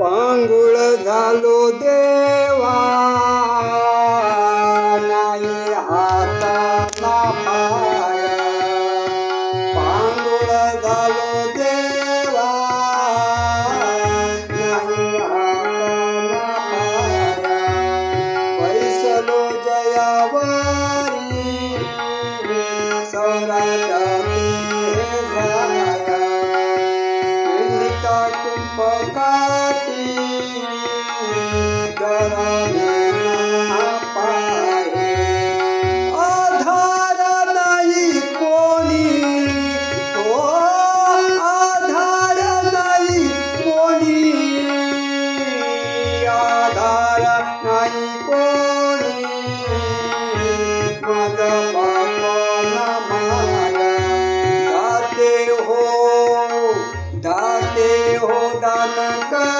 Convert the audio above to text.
पांगुळ झालो देवा नाही हाताला पाय. पांगुळ झालो देवा नाही हाताला पाय. पैसलो जयावारी सौराजाती पकाती Shaka.